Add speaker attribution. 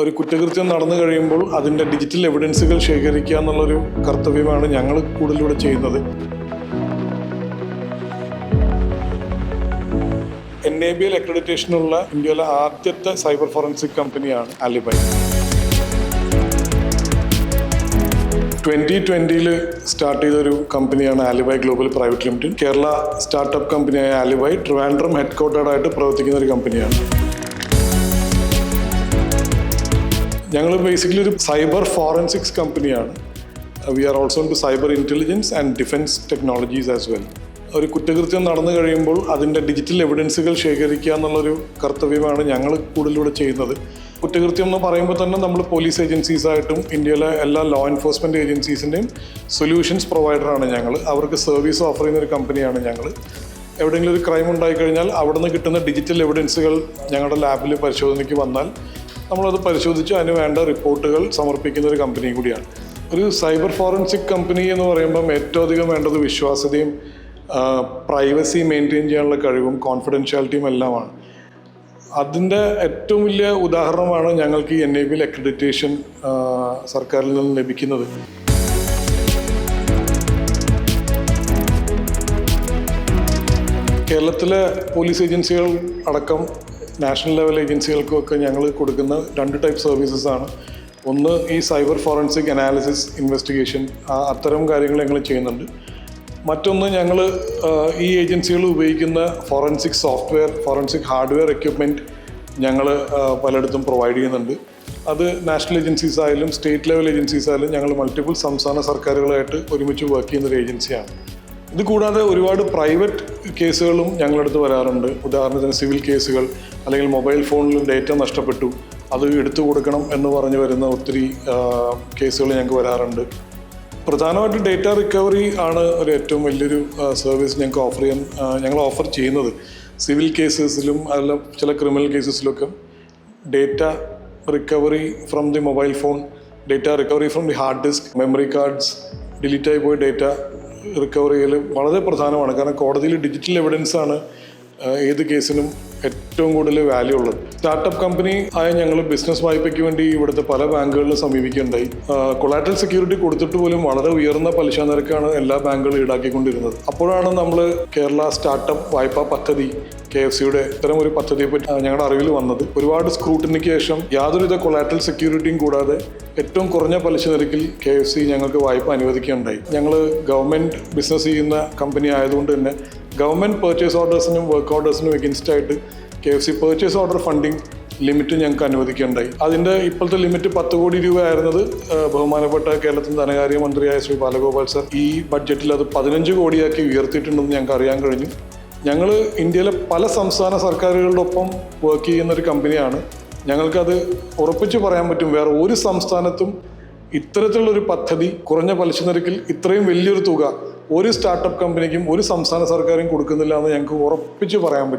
Speaker 1: ഒരു കുറ്റകൃത്യം നടന്നു കഴിയുമ്പോൾ അതിന്റെ ഡിജിറ്റൽ എവിഡൻസുകൾ ശേഖരിക്കുക എന്നുള്ളൊരു കർത്തവ്യമാണ് ഞങ്ങൾ കൂടുതലൂടെ ചെയ്യുന്നത്. എൻ എ ബി എൽ അക്രഡിറ്റേഷനുള്ള ഇന്ത്യയിലെ ആദ്യത്തെ സൈബർ ഫോറൻസിക് കമ്പനിയാണ് അലിബൈ ട്വന്റി ട്വന്റിയിൽ സ്റ്റാർട്ട് ചെയ്തൊരു കമ്പനിയാണ് Alibi Global Private Limited Kerala startup കമ്പനിയായ ആലിബൈ ട്രിവാൻഡ്രം ഹെഡ് ക്വാർട്ടേഡായിട്ട് പ്രവർത്തിക്കുന്ന ഒരു കമ്പനിയാണ്. ഞങ്ങൾ ബേസിക്കലി ഒരു സൈബർ ഫോറൻസിക്സ് കമ്പനിയാണ് we are also to cyber intelligence and defence technologies as well ഒരു കുറ്റകൃത്യം നടന്നു കഴിയുമ്പോൾ അതിന്റെ ഡിജിറ്റൽ എവിഡൻസുകൾ ശേഖരിക്കുക എന്നുള്ളൊരു കർത്തവ്യമാണ് ഞങ്ങൾ കൂടുതലൂടെ ചെയ്യുന്നത്. കുറ്റകൃത്യം എന്ന് പറയുമ്പോൾ തന്നെ നമ്മൾ പോലീസ് ഏജൻസീസായിട്ടും ഇന്ത്യയിലെ എല്ലാ ലോ എൻഫോഴ്സ്മെന്റ് ഏജൻസീസിന്റെയും സൊല്യൂഷൻസ് പ്രൊവൈഡറാണ് ഞങ്ങൾ. അവർക്ക് സർവീസ് ഓഫർ ചെയ്യുന്ന ഒരു കമ്പനിയാണ് ഞങ്ങൾ. എവിടെയെങ്കിലും ഒരു ക്രൈം ഉണ്ടായിക്കഴിഞ്ഞാൽ അവിടെ നിന്ന് കിട്ടുന്ന ഡിജിറ്റൽ എവിഡൻസുകൾ ഞങ്ങളുടെ ലാബിൽ പരിശോധനയ്ക്ക് വന്നാൽ നമ്മളത് പരിശോധിച്ച് അതിന് വേണ്ട റിപ്പോർട്ടുകൾ സമർപ്പിക്കുന്ന ഒരു കമ്പനി കൂടിയാണ്. ഒരു സൈബർ ഫോറൻസിക് കമ്പനി എന്ന് പറയുമ്പം ഏറ്റവും അധികം വേണ്ടത് വിശ്വാസ്യതയും പ്രൈവസി മെയിന്റെയിൻ ചെയ്യാനുള്ള കഴിവും കോൺഫിഡൻഷ്യാലിറ്റിയും എല്ലാമാണ്. അതിന്റെ ഏറ്റവും വലിയ ഉദാഹരണമാണ് ഞങ്ങൾക്ക് ഈ എൻ ഐ ബിൽ അക്രഡിറ്റേഷൻ സർക്കാരിൽ നിന്ന് ലഭിക്കുന്നത്. കേരളത്തിലെ പോലീസ് ഏജൻസികൾ അടക്കം നാഷണൽ ലെവൽ ഏജൻസികൾക്കും ഒക്കെ ഞങ്ങൾ കൊടുക്കുന്ന രണ്ട് ടൈപ്പ് സർവീസസ് ആണ്. ഒന്ന് ഈ സൈബർ ഫോറൻസിക് അനാലിസിസ് ഇൻവെസ്റ്റിഗേഷൻ അത്തരം കാര്യങ്ങൾ ഞങ്ങൾ ചെയ്യുന്നുണ്ട്. മറ്റൊന്ന് ഞങ്ങൾ ഈ ഏജൻസികൾ ഉപയോഗിക്കുന്ന forensic software forensic hardware equipment ഞങ്ങൾ പലയിടത്തും പ്രൊവൈഡ് ചെയ്യുന്നുണ്ട്. അത് നാഷണൽ ഏജൻസീസ് ആയാലും സ്റ്റേറ്റ് ലെവൽ ഏജൻസീസ് ആയാലും ഞങ്ങൾ മൾട്ടിപ്പിൾ സംസ്ഥാന സർക്കാരുകളായിട്ട് ഒരുമിച്ച് വർക്ക് ചെയ്യുന്ന ഒരു ഏജൻസിയാണ് ഇത് കൂടാതെ ഒരുപാട് പ്രൈവറ്റ് കേസുകളും ഞങ്ങളുടെ അടുത്ത് വരാറുണ്ട്. ഉദാഹരണത്തിന് സിവിൽ കേസുകൾ അല്ലെങ്കിൽ മൊബൈൽ ഫോണിൽ ഡേറ്റ നഷ്ടപ്പെട്ടു. അത് എടുത്തു കൊടുക്കണം എന്ന് പറഞ്ഞു വരുന്ന ഒത്തിരി കേസുകൾ ഞങ്ങൾക്ക് വരാറുണ്ട്. പ്രധാനമായിട്ടും ഡേറ്റ റിക്കവറി ആണ് ഒരു ഏറ്റവും വലിയൊരു സർവീസ് ഞങ്ങൾക്ക് ഓഫർ ചെയ്യാൻ ഞങ്ങൾ ഓഫർ ചെയ്യുന്നത്. സിവിൽ കേസസിലും അല്ല ചില criminal കേസസിലൊക്കെ data recovery from the mobile phone data recovery from the hard disk memory cards ഡിലീറ്റായി പോയ ഡേറ്റ റിക്കവർ ചെയ്യൽ വളരെ പ്രധാനമാണ്. കാരണം കോടതിയിൽ ഡിജിറ്റൽ എവിഡൻസ് ആണ് ഏത് കേസിനും ഏറ്റവും കൂടുതൽ വാല്യൂ ഉള്ളത്. സ്റ്റാർട്ടപ്പ് കമ്പനി ആയ ഞങ്ങൾ ബിസിനസ് വായ്പയ്ക്ക് വേണ്ടി ഇവിടുത്തെ പല ബാങ്കുകളിലും സമീപിക്കുകയുണ്ടായി. കൊളാറ്റൽ സെക്യൂരിറ്റി കൊടുത്തിട്ട് പോലും വളരെ ഉയർന്ന പലിശ നിരക്കാണ് എല്ലാ ബാങ്കുകളും ഈടാക്കിക്കൊണ്ടിരുന്നത്. അപ്പോഴാണ് നമ്മൾ കേരള സ്റ്റാർട്ടപ്പ് വായ്പാ പദ്ധതി കെ എഫ് സിയുടെ ഇത്തരം ഒരു പദ്ധതിയെ പറ്റി ഞങ്ങളുടെ അറിവിൽ വന്നത്. ഒരുപാട് സ്ക്രൂട്ടിനിക്ക് ശേഷം യാതൊരുവിധ കൊളാറ്റൽ സെക്യൂരിറ്റിയും കൂടാതെ ഏറ്റവും കുറഞ്ഞ പലിശ നിരക്കിൽ കെ എഫ് സി ഞങ്ങൾക്ക് വായ്പ അനുവദിക്കുകയുണ്ടായി. ഞങ്ങൾ ഗവൺമെന്റ് ബിസിനസ് ചെയ്യുന്ന കമ്പനി ആയതുകൊണ്ട് തന്നെ ഗവൺമെന്റ് പർച്ചേസ് ഓർഡേഴ്സിനും വർക്ക് ഓർഡേഴ്സിനും എഗൻസ്റ്റ് ആയിട്ട് K F C purchase order funding limit ഞങ്ങൾക്ക് അനുവദിക്കുകയുണ്ടായി. അതിന്റെ ഇപ്പോഴത്തെ ലിമിറ്റ് പത്ത് കോടി രൂപ ആയിരുന്നത് ആ, ബഹുമാനപ്പെട്ട കേരളത്തിന്റെ ധനകാര്യ മന്ത്രിയായ ശ്രീ ബാലഗോപാൽ സർ ഈ ബഡ്ജറ്റിൽ അത് പതിനഞ്ച് കോടിയാക്കി ഉയർത്തിയിട്ടുണ്ടെന്ന് ഞങ്ങൾക്ക് അറിയാൻ കഴിഞ്ഞു. ഞങ്ങൾ ഇന്ത്യയിലെ പല സംസ്ഥാന സർക്കാരുകളുടെ ഒപ്പം വർക്ക് ചെയ്യുന്ന ഒരു കമ്പനിയാണ് ഞങ്ങൾക്കത് ഉറപ്പിച്ച് പറയാൻ പറ്റും വേറെ ഒരു സംസ്ഥാനത്തും ഇത്തരത്തിലുള്ളൊരു പദ്ധതി കുറഞ്ഞ പലിശ നിരക്കിൽ ഇത്രയും വലിയൊരു തുക ഒരു സ്റ്റാർട്ടപ്പ് കമ്പനിക്കും ഒരു സംസ്ഥാന സർക്കാരും കൊടുക്കുന്നില്ല എന്ന് ഞങ്ങൾക്ക് ഉറപ്പിച്ച് പറയാൻ പറ്റും.